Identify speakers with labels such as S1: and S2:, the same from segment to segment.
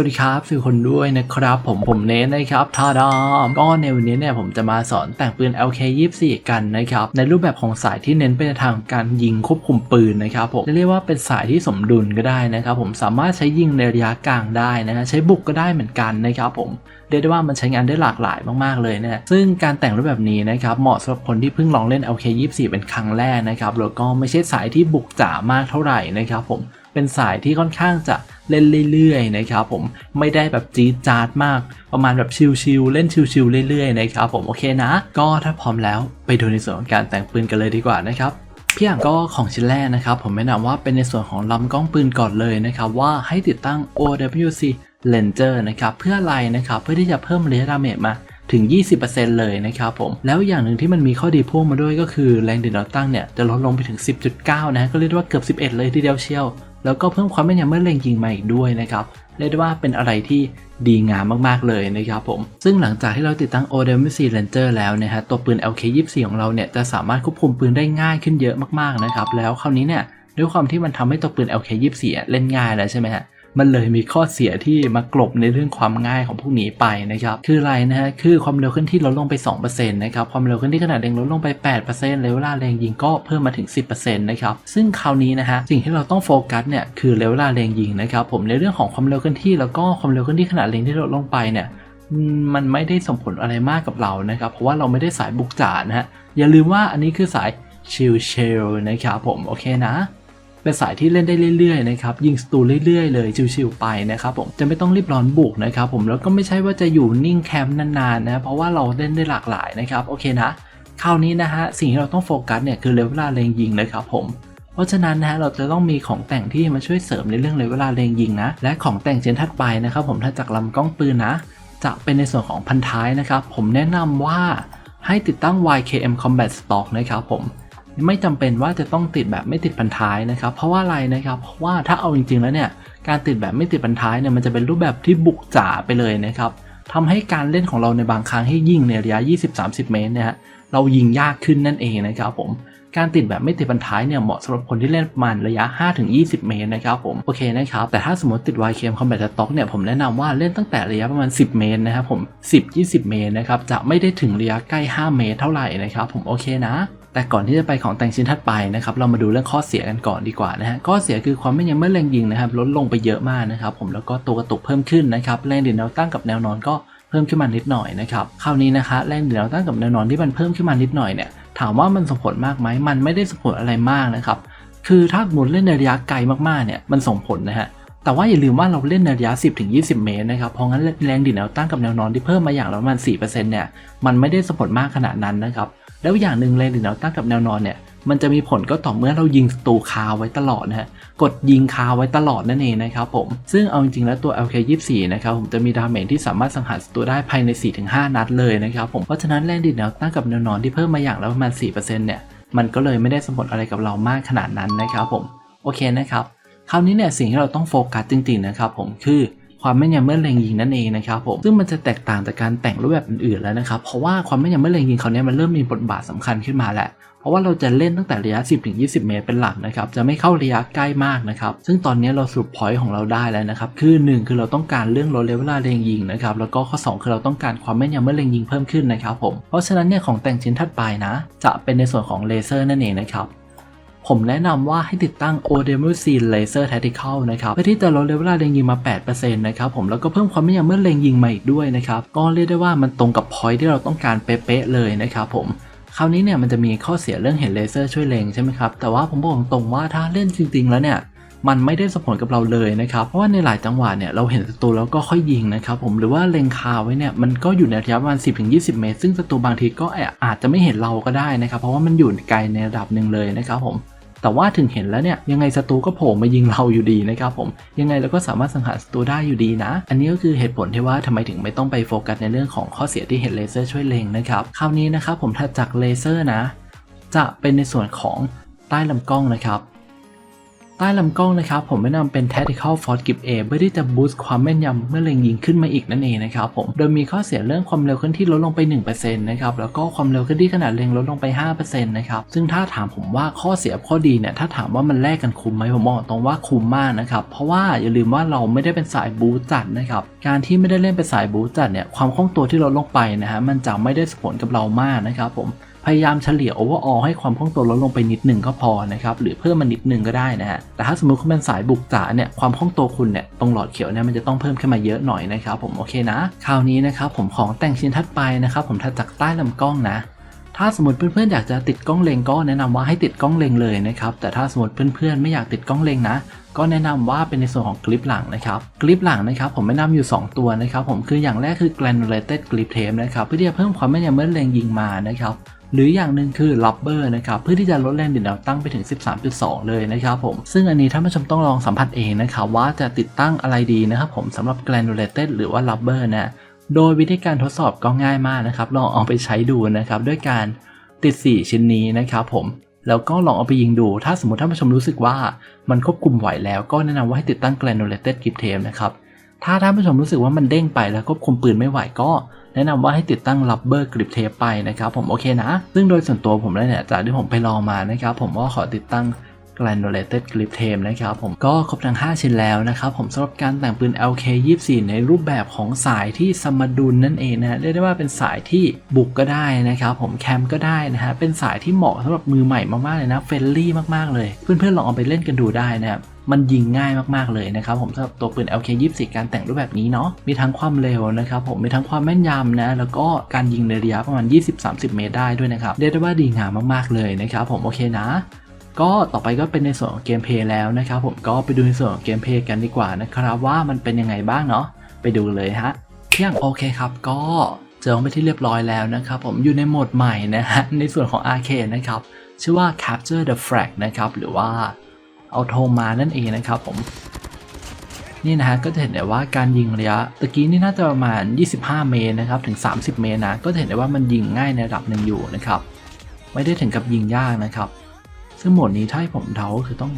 S1: วัสดีครับทุกคนด้วยนะครับ ผมผมเนทนะครับทาดามก็ในวันนี้เนี่ยผมจะมาสอนแต่งปืน LK24 กันนะครับ ในรูปแบบของสายที่เน้นไปในทางการยิงควบคุมปืนนะครับผมเรียกว่าเป็นสายที่สมดุลก็ได้นะครับ ผมสามารถใช้ยิงในระยะกลางได้นะฮะใช้บุกก็ได้เหมือนกันนะครับผมเรียกได้ว่ามันใช้งานได้หลากหลายมากๆเลยนะซึ่งการแต่งรูปแบบนี้นะครับเหมาะสำหรับคนที่เพิ่งลองเล่น LK24 เป็นครั้งแรกนะครับแล้วก็ไม่ใช่สายที่บุกจ๋ามากเท่าไหร่นะครับผม เป็นสายที่ค่อนข้างจะเล่นเรื่อยๆนะครับผมไม่ได้แบบจี๊ดจ๊าดมาก ประมาณแบบชิลๆเล่นชิลๆเรื่อยๆนะครับผมโอเคนะ ก็ถ้าพร้อมแล้วไปดูในส่วนของการแต่งปืนกันเลยดีกว่านะครับพี่อย่างก็ของชิ้นแรกนะครับ ผมแนะนำว่าเป็นในส่วนของลำกล้องปืนก่อนเลยนะครับว่าให้ติดตั้ง OWC Ranger นะครับเพื่ออะไรนะครับเพื่อที่จะเพิ่มระยะดาเมจมาถึง 20%เลยนะครับผม แล้วอย่างหนึ่งที่มันมีข้อดีพ่วงมาด้วยก็คือแรงดึงแนวตั้งเนี่ย จะลดลงไปถึง 10.9นะฮะก็เรียกว่าเกือบ 11 เลยทีเดียวเชียว แล้วก็เพิ่มความแม่นยำเมื่อเล็งยิงมาอีกด้วยนะครับเรียกได้ว่าเป็นอะไรที่ดีงามมากๆเลยนะครับผม ซึ่งหลังจากที่เราติดตั้ง OWC Ranger แล้วนะฮะตัวปืน LK24 ของเราเนี่ยจะสามารถควบคุมปืนได้ง่ายขึ้นเยอะมากๆนะครับแล้วคราวนี้เนี่ยด้วยความที่มันทำให้ตัวปืน LK24 เล่นง่ายแล้วใช่ไหมฮะ มันเลยมีข้อเสียที่มากลบในเรื่องความง่ายของพวกนี้ไปนะครับ คืออะไรนะฮะ คือความเร็วเคลื่อนที่ลดลงไป 2%นะครับ ความเร็วเคลื่อนที่ขนาดเร่งลดลงไป8%เลยเวลาแรงยิงก็เพิ่มมาถึง 10%นะครับ ซึ่งคราวนี้นะฮะ สิ่งที่เราต้องโฟกัสเนี่ย คือเลเวลาแรงยิงนะครับ ผม ในเรื่องของความเร็วเคลื่อนที่แล้วก็ความเร็วเคลื่อนที่ขนาดเร่งที่ลดลงไปเนี่ย มันไม่ได้ส่งผลอะไรมากกับเรา นะครับ เพราะว่าเราไม่ได้สายบุกจ๋านะฮะ อย่าลืมว่าอันนี้คือสายชิลเชลนะครับผม โอเคนะ เป็นสายที่เล่นได้เรื่อยๆนะครับยิงสตูเรื่อยๆเลยชิวๆไปนะครับผมจะไม่ต้องรีบร้อนบุกนะครับผมแล้วก็ไม่ใช่ว่าจะอยู่นิ่งแคมป์นานๆนะเพราะว่าเราเล่นได้หลากหลายนะครับโอเคนะคราวนี้นะฮะสิ่งที่เราต้องโฟกัสเนี่ยคือเลเวลาเลงยิงนะครับผมเพราะฉะนั้นนะฮะเราจะต้องมีของแต่งที่มาช่วยเสริมในเรื่องเลเวลาเลงยิงนะและของแต่งเจนถัดไปนะครับ ผมถ้าจากลำกล้องปืนนะ จะเป็นในส่วนของพันท้ายนะครับ ผมแนะนำว่าให้ติดตั้ง YKM Combat Stock นะครับผม ไม่จำเป็นว่าจะต้องติดแบบไม่ติดพันท้ายนะครับ เพราะว่าอะไรนะครับเพราะว่าถ้าเอาจริงๆแล้วเนี่ยการติดแบบไม่ติดพันท้ายเนี่ยมันจะเป็นรูปแบบที่บุกจ๋าไปเลยนะครับทำให้การเล่นของเราในบางครั้งให้ยิงในระยะ 20-30 เมตรเนี่ยฮะเรายิงยากขึ้นนั่นเองนะครับผมการติดแบบไม่ติดพันท้ายเนี่ยเหมาะสำหรับคนที่เล่นประมาณระยะ 5-20 เมตรนะครับผมโอเคนะครับแต่ถ้าสมมติติด YKM Combat Stock เนี่ยผมแนะนำว่าเล่นตั้งแต่ระยะประมาณ 10 เมตรนะครับผม 10-20 เมตรนะครับจะไม่ได้ถึงระยะใกล้ 5 เมตรเท่าไหร่นะครับผมโอเคนะ แต่ก่อนที่จะไปของแต่งชิ้นถัดไปนะครับเรามาดูเรื่องข้อเสียกันก่อนดีกว่านะฮะข้อเสียคือความไม่นยำเมื่อแรงยิงนะครับลดลงไปเยอะมากนะครับผมแล้วก็ตัวกระตุกเพิ่มขึ้นนะครับแรงดิ่งแนวตั้งกับแนวนอนก็เพิ่มขึ้นมานิดหน่อยนะครับคราวนี้นะคะแรงดิ่งแนวตั้งกับแนวนอนที่มันเพิ่มขึ้นมานิดหน่อยเนี่ยถามว่ามันส่งผลมากไหมมันไม่ได้ส่งผลอะไรมากนะครับคือถ้าหมุนเล่นในระยะไกลมากๆเนี่ยมันส่งผลนะฮะแต่ว่าอย่าลืมว่าเราเล่นในระยะ 10-20 เมตรนะครับ เพราะงั้นแรงดิ่งแนวตั้งกับแนวนอนที่เพิ่มมาอย่างละประมาณ4%เนี่ย มันไม่ได้สมผลมากขนาดนั้นนะครับ แล้วอย่างหนึ่งแรงดิ่งแนวตั้งกับแนวนอนเนี่ยมันจะมีผลก็ต่อเมื่อเรายิงศัตรูคาไว้ตลอดนะฮะกดยิงคาไว้ตลอดนั่นเองนะครับผม ซึ่งเอาจริงๆแล้วตัว LK24 นะครับผมจะมีดาเมจที่สามารถสังหารศัตรูได้ภายใน 4-5 นัดเลยนะครับผม เพราะฉะนั้นแรงดิ่งแนวตั้งกับแนวนอนที่เพิ่มมาอย่างละประมาณ 4%เนี่ย มันก็เลยไม่ได้สมผลอะไรกับเรามากขนาดนั้นนะครับผม โอเคนะครับ คราวนี้เนี่ยสิ่งที่เราต้องโฟกัสจริงๆนะครับผมคือ ความแม่นยำเมื่อเล็งยิงนั่นเองนะครับผมซึ่งมันจะแตกต่างจากการแต่งรูปแบบอื่นๆแล้วนะครับเพราะว่าความแม่นยำเมื่อเล็งยิงคราวนี้ยมันเริ่มมีบทบาทสำคัญขึ้นมาแหละเพราะว่าเราจะเล่นตั้งแต่ระยะ 10-20 เมตรเป็นหลักนะครับ จะไม่เข้าระยะใกล้มากนะครับ ซึ่งตอนนี้เราสรุปพอยต์ของเราได้แล้วนะครับ คือ 1 คือเราต้องการเรื่องลดเลเวลาเล็งยิงนะครับ แล้วก็ข้อ 2 คือเราต้องการความแม่นยำเมื่อเล็งยิงเพิ่มขึ้นนะครับผม เพราะฉะนั้นเนี่ยของแต่งชิ้นถัดไปนะ จะเป็นในส่วนของเลเซอร์นั่นเองนะครับ ผมแนะนำว่าให้ติดตั้ง OWC Laser Tactical นะครับเพื่อที่จะลดเลเวลาเล็งยิงมา 8%นะครับผมแล้วก็เพิ่มความแม่นยำเมื่อเล็งยิงมาอีกด้วยนะครับก็เรียกได้ว่ามันตรงกับ point ที่เราต้องการเป๊ะๆเลยนะครับผมคราวนี้เนี่ยมันจะมีข้อเสียเรื่องเห็นเลเซอร์ช่วยเล็งใช่ไหมครับแต่ว่าผมบอกตรงๆว่าถ้าเล่นจริง ๆ แล้วเนี่ยมันไม่ได้สมผลกับเราเลยนะครับ เพราะว่าในหลายจังหวะเนี่ยเราเห็นศัตรูแล้วก็ค่อยยิงนะครับผมหรือว่าเล็งคาไว้เนี่ยมันก็อยู่ในระยะประมาณ 10-20 เมตร ซึ่งศัตรูบางทีก็อาจจะไม่เห็นเราก็ได้นะครับ เพราะว่ามันอยู่ไกลในระดับหนึ่งเลยนะครับผม แต่ว่าถึงเห็นแล้วเนี่ยยังไงศัตรูก็โผล่มายิงเราอยู่ดีนะครับผมยังไงเราก็สามารถสังหารศัตรูได้อยู่ดีนะ อันนี้ก็คือเหตุผลที่ว่าทำไมถึงไม่ต้องไปโฟกัสในเรื่องของข้อเสียที่เห็นเลเซอร์ช่วยเล็งนะครับคราวนี้นะครับผมถัดจากเลเซอร์นะ จะเป็นในส่วนของใต้ลำกล้องนะครับ ใต้ลำกล้องนะครับผมแนะนำเป็น Tactical Force Grip A เพื่อที่จะบูสต์ความแม่นยำเมื่อเล็งยิงขึ้นมาอีกนั่นเองนะครับผม โดยมีข้อเสียเรื่องความเร็วเคลื่อนที่ลดลงไป 1%นะครับ แล้วก็ความเร็วเคลื่อนที่ขนาดเล็งลดลงไป 5%นะครับ ซึ่งถ้าถามผมว่าข้อเสียข้อดีเนี่ย ถ้าถามว่ามันแลกกันคุ้มไหมผมบอกตรงว่าคุ้มมากนะครับ เพราะว่าอย่าลืมว่าเราไม่ได้เป็นสายบูสต์จัดนะครับ การที่ไม่ได้เล่นเป็นสายบูสต์จัดเนี่ย ความคล่องตัวที่ลดลงไปนะฮะ มันจะไม่ได้ส่งผลกับเรามากนะครับผม พยายามเฉลี่ยโอเวอร์ออให้ความคล่องตัวลดลงไปนิดหนึ่งก็พอนะครับหรือเพิ่มมานิดหนึ่งก็ได้นะฮะแต่ถ้าสมมติคุณเป็นสายบุกจ๋าเนี่ยความคล่องตัวคุณเนี่ยตรงหลอดเขียวเนี่ยมันจะต้องเพิ่มขึ้นมาเยอะหน่อยนะครับผมโอเคนะคราวนี้นะครับผมของแต่งชิ้นถัดไปนะครับผมถัดจากใต้ลำกล้องนะถ้าสมมติเพื่อนๆอยากจะติดกล้องเลงก็แนะนำว่าให้ติดกล้องเลงเลยนะครับแต่ถ้าสมมติเพื่อนๆไม่อยากติดกล้องเลงนะ ก็แนะนำว่าเป็นในส่วนของคลิปหลังนะครับคลิปหลังนะครับผมแนะนำอยู่ 2 ตัวนะครับผมคืออย่างแรกคือ granulated grip tape นะครับเพื่อที่จะเพิ่มความแม่นยำเมื่อเลงยิงมานะครับ หรืออย่างหนึ่งคือ rubber นะครับเพื่อที่จะลดแรงดิ่งแนวตั้งไปถึง 13.2 เลยนะครับผมซึ่งอันนี้ท่านผู้ชมต้องลองสัมผัสเองนะครับว่าจะติดตั้งอะไรดีนะครับผมสำหรับ granulated หรือว่า rubber นะโดยวิธีการทดสอบก็ง่ายมากนะครับลองเอาไปใช้ดูนะครับด้วยการติด 4 ชิ้นนี้นะครับผมแล้วก็ลองเอาไปยิงดู ถ้าสมมติท่านผู้ชมรู้สึกว่ามันควบคุมไหวแล้วก็แนะนำว่าให้ติดตั้ง granulated grip tape นะครับถ้าท่านผู้ชมรู้สึกว่ามันเด้งไปแล้วควบคุมปืนไม่ไหวก็ แนะนำว่าให้ติดตั้ง rubber grip tape ไปนะครับผมโอเคนะ ซึ่งโดยส่วนตัวผมแล้วเนี่ยจากที่ผมไปลองมานะครับผมก็ขอติดตั้ง granulated grip tape นะครับผมก็ครบทั้ง 5 ชิ้นแล้วนะครับผมสำหรับการแต่งปืน LK 24 ในรูปแบบของสายที่สมดุลนั่นเองนะฮะเรียกได้ว่าเป็นสายที่บุกก็ได้นะครับผมแคมก็ได้นะฮะเป็นสายที่เหมาะสำหรับมือใหม่มากๆเลยนะเฟรนลี่มากๆเลย เพื่อนๆลองเอาไปเล่นกันดูได้นะครับ มันยิงง่ายมากๆเลยนะครับผมสำหรับตัวปืน LK 24การแต่งรูปแบบนี้เนาะมีทั้งความเร็วนะครับผมมีทั้งความแม่นยำนะแล้วก็การยิงในระยะประมาณ 20-30 เมตรได้ด้วยนะครับเรียกได้ว่าดีงามมากๆเลยนะครับผมโอเคนะก็ต่อไปก็เป็นในส่วนของเกมเพลย์แล้วนะครับผมก็ไปดูในส่วนของเกมเพลย์กันดีกว่านะครับว่ามันเป็นยังไงบ้างเนาะไปดูเลยฮะเที่ยงโอเคครับก็เจอไปที่เรียบร้อยแล้วนะครับผมอยู่ในโหมดใหม่นะฮะในส่วนของ AK นะครับชื่อว่า Capture the Flag นะครับหรือว่า เอาโทมานั่นเองนะครับผม นี่นะฮะก็จะเห็นได้ว่าการยิงระยะตะกี้นี่น่าจะประมาณ 25 เมตรนะครับถึง 30 เมตรนะก็จะเห็นได้ว่ามันยิงง่ายในระดับหนึ่งอยู่นะครับ ไม่ได้ถึงกับยิงยากนะครับ ซึ่งโหมดนี้ถ้าให้ผมเดาก็คือต้อง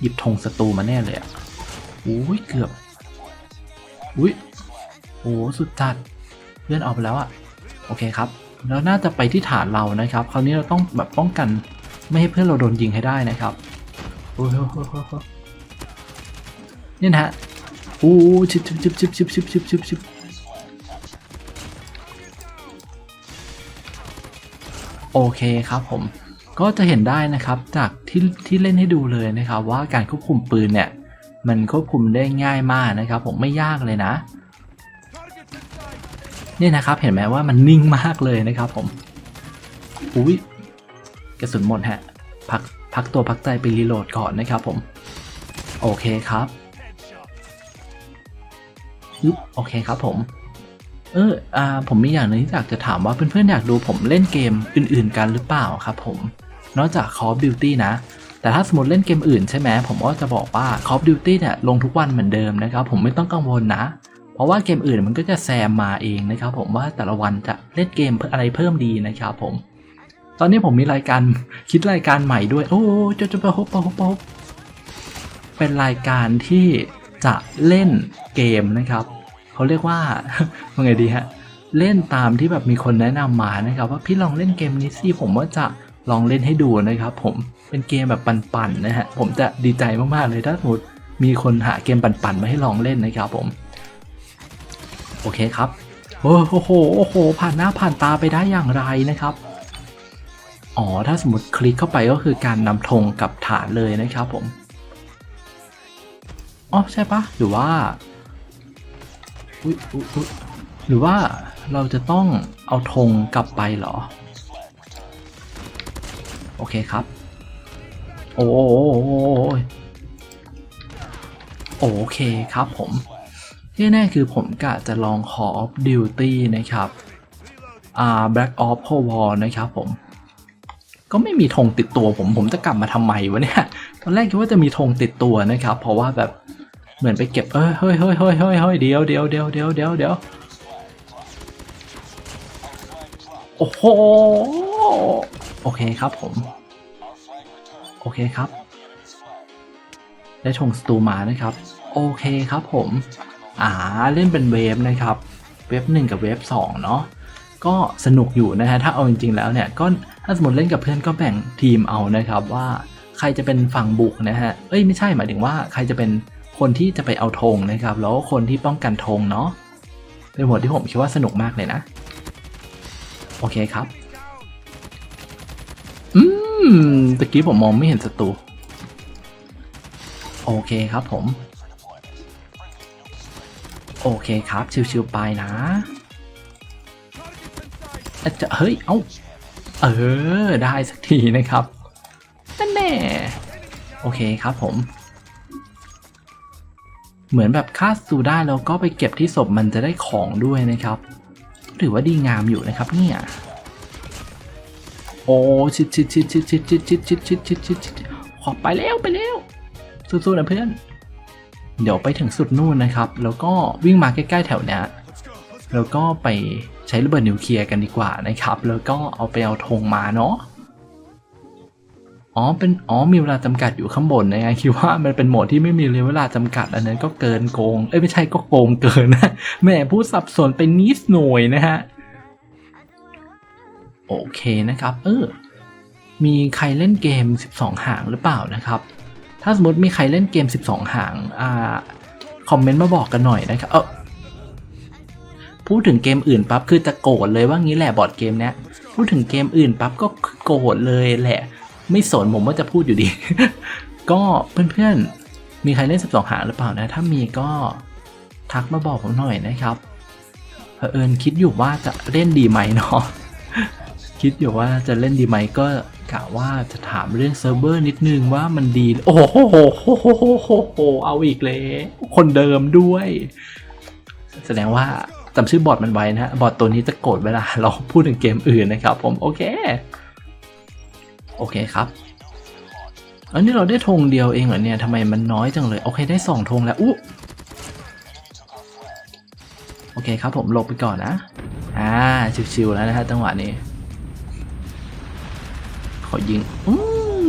S1: หยิบธงศัตรูมาแน่เลยอะอุ้ยเกือบอุ้ยโอ้สุดจัดเลื่อนออกไปแล้วอะโอเคครับ แล้วน่าจะไปที่ฐานเรานะครับ คราวนี้เราต้องแบบป้องกันไม่ให้เพื่อนเราโดนยิงให้ได้นะครับ โอ้ยโอ้ยโอ้ยโอ้ยโอ้ยนี่นะฮะโอ้ชิบชิบชิบชิบชิบชิบชิบชิบชิบโอเคครับผม ก็จะเห็นได้นะครับจากที่ที่เล่นให้ดูเลยนะครับ ว่าการควบคุมปืนเนี่ย มันควบคุมได้ง่ายมากนะครับ ผมไม่ยากเลยนะนี่นะครับเห็นไหมว่ามันนิ่งมากเลยนะครับผมอุ้ยกระสุนหมดฮะพัก พักตัวพักใจไปรีโหลดก่อนนะครับผม โอเคครับโอเคครับผม เอออ่าผมมีอย่างหนึงที่อยากจะถามว่าเพื่อนๆอยากดูผมเล่นเกมอื่น ๆ กันหรือเปล่าครับผม นอกจาก Call of Duty นะ แต่ถ้าสมมติเล่นเกมอื่นใช่ไหมผมก็จะบอกว่า Call of Duty เนี่ยลงทุกวันเหมือนเดิมนะครับผมไม่ต้องกังวลนะ เพราะว่าเกมอื่นมันก็จะแซมมาเองนะครับผมว่าแต่ละวันจะเล่นเกมอะไรเพิ่มดีนะครับผม ตอนนี้ผมมีรายการคิดรายการใหม่ด้วย โอ้จะจะไปฮบปะฮบปะฮบเป็นรายการที่จะเล่นเกมนะครับเขาเรียกว่าว่าไงดีฮะเล่นตามที่แบบมีคนแนะนำมานะครับ ว่าพี่ลองเล่นเกมนี้สิผมว่าจะลองเล่นให้ดูนะครับ ผมเป็นเกมแบบปั่นๆนะฮะผมจะดีใจมากๆเลยถ้าสมมติมีคนหาเกมปั่นๆมาให้ลองเล่นนะครับผม โอเคครับโอ้โหโอ้โหผ่านหน้าผ่านตาไปได้อย่างไรนะครับ อ๋อ ถ้าสมมติคลิกเข้าไปก็คือการนำธงกับฐานเลยนะครับผม อ๋อ ใช่ปะหรือว่าอุ๊ยอุ๊ยอุ๊ยหรือว่าเราจะต้องเอาธงกลับไปเหรอ โอเคครับ โอ้ยโอเคครับผม ที่แน่คือผมกะจะลอง Call of Duty นะครับ อ่า Black Ops Cold War นะครับผม ก็ไม่มีธงติดตัวผมผมจะกลับมาทำไมวะเนี่ยตอนแรกคิดว่าจะมีธงติดตัวนะครับ เพราะว่าแบบเหมือนไปเก็บเอ้ยเฮ้ยเฮ้ยเฮ้ยเฮ้ยเฮ้ยเดี๋ยวเดี๋ยวเดี๋ยวเดี๋ยวเดี๋ยวเดี๋ยวโอ้โหโอเคครับผม โอเคครับ ได้ธงสตูมานะครับ โอเคครับผม อ่าเล่นเป็นเวฟนะครับ เวฟหนึ่งกับเวฟสองเนาะ ก็สนุกอยู่นะฮะถ้าเอาจริงๆแล้วเนี่ยก็ถ้าสมมติเล่นกับเพื่อนก็แบ่งทีมเอานะครับว่าใครจะเป็นฝั่งบุกนะฮะเอ้ยไม่ใช่หมายถึงว่าใครจะเป็นคนที่จะไปเอาธงนะครับ แล้วคนที่ป้องกันธงเนาะเป็นหมดที่ผมคิดว่าสนุกมากเลยนะ โอเคครับ อืมตะกี้ผมมองไม่เห็นศัตรูโอเคครับผม โอเคครับ ชิวๆไปนะ จจะเฮ้ย เอ้า เออ ได้สักทีนะครับนั่นแน่โอเคครับผม เหมือนแบบฆ่าสูได้แล้วก็ไปเก็บที่ศพมันจะได้ของด้วยนะครับถือว่าดีงามอยู่นะครับเนี่ยโอ้ชิดชิดชิดชิดชิดชิดชิดชิดชิดชิดชิดชิดขอไปแล้วไปแล้วสู้ๆนะเพื่อน เดี๋ยวไปถึงสุดนู่นนะครับ แล้วก็วิ่งมาใกล้ๆแถวเนี้ย แล้วก็ไปใช้ระเบิดนิวเคลียร์กันดีกว่านะครับ แล้วก็เอาไปเอาธงมาเนาะอ๋อเป็นอ๋อมีเวลาจำกัดอยู่ข้างบนนะไงคิดว่ามันเป็นโหมดที่ไม่มีเวลาจำกัด อันนั้นก็เกินโกงเอ้ยไม่ใช่ก็โกงเกินนะแหม่พูดสับสนไปนิดหน่อยนะฮะโอเคนะครับเออมีใครเล่นเกม 12 หางหรือเปล่านะครับ ถ้าสมมติมีใครเล่นเกม 12 หางอ่าคอมเมนต์มาบอกกันหน่อยนะครับเออ พูดถึงเกมอื่นปั๊บคือจะโกรธเลยว่างี้แหละบอร์ดเกมเนี้ยพูดถึงเกมอื่นปั๊บก็โกรธเลยแหละ ไม่สนผมว่าจะพูดอยู่ดี ก็เพื่อนๆ มีใครเล่น 12 หางหรือเปล่านะ ถ้ามีก็ทักมาบอกผมหน่อยนะครับเผอิญคิดอยู่ว่าจะเล่นดีไหมเนาะคิดอยู่ว่าจะเล่นดีไหมก็กะว่าจะถามเรื่องเซิร์ฟเวอร์นิดนึงว่ามันดี โอ้โหโหโหโหโหโหโหเอาอีกเลย คนเดิมด้วย แสดงว่า จำชื่อบอร์ดมันไว้นะฮะบอร์ดตัวนี้จะโกรธเวลาเราพูดถึงเกมอื่นนะครับ ผมโอเค โอเคครับอันนี้เราได้ธงเดียวเองเหรอเนี่ยทำไมมันน้อยจังเลย โอเคได้สองธงแล้วอู้โอเคครับผมหลบไปก่อนนะ อ่า ชิวๆแล้วนะฮะจังหวะนี้ ขอยิงอืม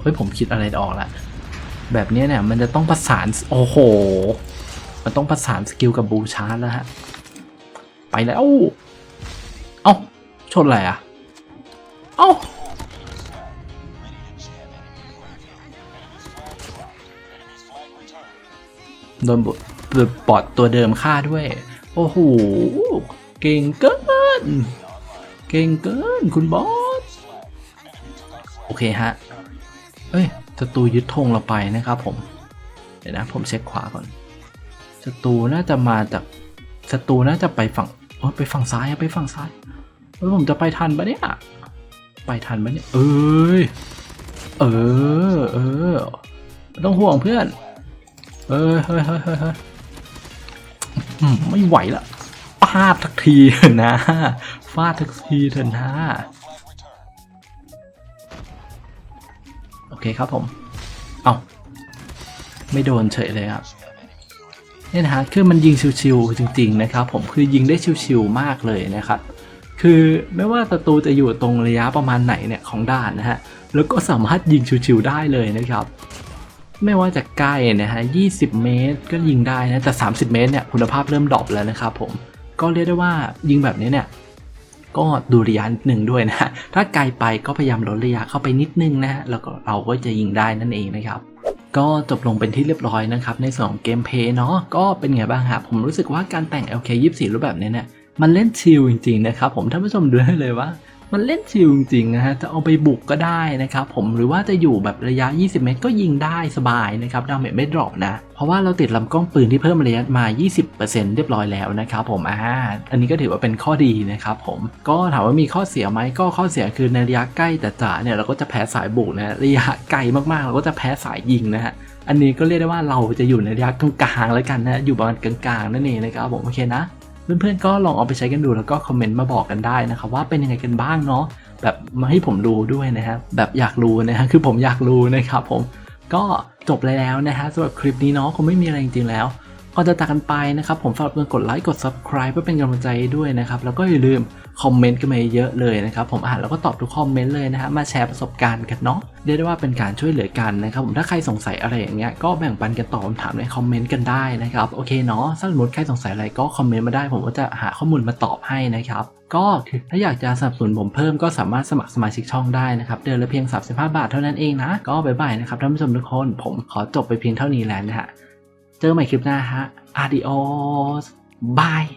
S1: เฮ้ยผมคิดอะไรออกละ แบบนี้เนี่ยมันจะต้องประสาน โอ้โห มันต้องประสานสกิลกับบูชาร์ดแล้วฮะ ไปแล้ว เอ้า ชนอะไรอะ เอ้า โดนบทบอดตัวเดิมฆ่าด้วย โอ้โห เก่งเกิน เก่งเกินคุณบอส โอเคฮะ เอ้ยศัตรูยึดธงเราไปนะครับผม เดี๋ยวนะ ผมเช็คขวาก่อน ศัตรูน่าจะมาจากศัตรูน่าจะไปฝั่งโอ้ไปฝั่งซ้ายอะไปฝั่งซ้ายเฮ้ยผมจะไปทันปะเนี่ย ไปทันปะเนี่ย เอ้ย เออ เออ ต้องห่วงเพื่อน เอ้ยเฮ้ยเฮ้ยเฮ้ยเฮ้ยอืมไม่ไหวละฟาดทักทีเถอะนะฟาดทักทีเถอะนะ โอเคครับผม เอาไม่โดนเฉยเลยครับ เนี่ยนะฮะคือมันยิงชิวๆจริง ๆ นะครับ ผมคือยิงได้ชิวๆมากเลยนะครับคือไม่ว่าศัตรูจะอยู่ตรงระยะประมาณไหนเนี่ยของด่านนะฮะแล้วก็สามารถยิงชิวๆได้เลยนะครับ ไม่ว่าจะใกล้นะฮะ 20 เมตรก็ยิงได้นะแต่ 30 เมตรเนี่ยคุณภาพเริ่มดรอปแล้วนะครับผมก็เรียกได้ว่ายิงแบบนี้เนี่ยก็ดูระยะนิดหนึ่งด้วยนะฮะถ้าไกลไปก็พยายามลดระยะเข้าไปนิดนึงนะฮะแล้วก็เราก็จะยิงได้นั่นเองนะครับ ก็จบลงเป็นที่เรียบร้อยนะครับในส่วนของเกมเพย์เนาะก็เป็นไงบ้างครับผมรู้สึกว่าการแต่ง LK24 รูปแบบนี้เนี่ยมันเล่นชิลจริงๆนะครับผมท่านผู้ชมดูได้เลยว่า มันเล่นชิลจริงๆนะฮะ จะเอาไปบุกก็ได้นะครับผมหรือว่าจะอยู่แบบระยะ 20 เมตรก็ยิงได้สบายนะครับดาเมจไม่ดรอปนะ เพราะว่าเราติดลำกล้องปืนที่เพิ่มระยะมา 20%เรียบร้อยแล้วนะครับผมอ่าอันนี้ก็ถือว่าเป็นข้อดีนะครับผมก็ถามว่ามีข้อเสียไหมก็ข้อเสียคือในระยะใกล้แต่จ๋าเนี่ยเราก็จะแพ้สายบุกนะระยะไกลมากๆ เราก็จะแพ้สายยิงนะฮะอันนี้ก็เรียกได้ว่าเราจะอยู่ในระยะกลางๆแล้วกันนะอยู่ประมาณกลางๆนั่นเองนะครับผมโอเคนะ เพื่อนๆก็ลองเอาไปใช้กันดูแล้วก็คอมเมนต์มาบอกกันได้นะครับว่าเป็นยังไงกันบ้างเนาะแบบมาให้ผมรู้ด้วยนะครับแบบอยากรู้นะฮะคือผมอยากรู้นะครับผมก็จบแล้วนะฮะสำหรับคลิปนี้เนาะคงไม่มีอะไรจริงๆแล้ว ก่อนจะจากกันไปนะครับผมฝากเพื่อนกดไลค์กด subscribe เพื่อเป็นกำลังใจด้วยนะครับแล้วก็อย่าลืมคอมเมนต์กันมาเยอะเลยนะครับผมอ่านแล้วก็ตอบทุกคอมเมนต์เลยนะฮะมาแชร์ประสบการณ์กันเนาะเรียกได้ว่าเป็นการช่วยเหลือกันนะครับผมถ้าใครสงสัยอะไรอย่างเงี้ยก็แบ่งปันกันตอบคำถามในคอมเมนต์กันได้นะครับโอเคเนาะถ้าสมมติใครสงสัยอะไรก็คอมเมนต์มาได้ ผมก็จะหาข้อมูลมาตอบให้นะครับก็ถ้าอยากจะสนับสนุนผมเพิ่มก็สามารถสมัครสมาชิกช่องได้นะครับเดือนละเพียง 35 บาทเท่านั้นเองนะก็บ๊ายบายนะครับท่านผู้ชมทุกคนผมขอจบไปเพียงเท่านี้แล้วนะฮะ เจอใหม่คลิปหน้าฮะ adios bye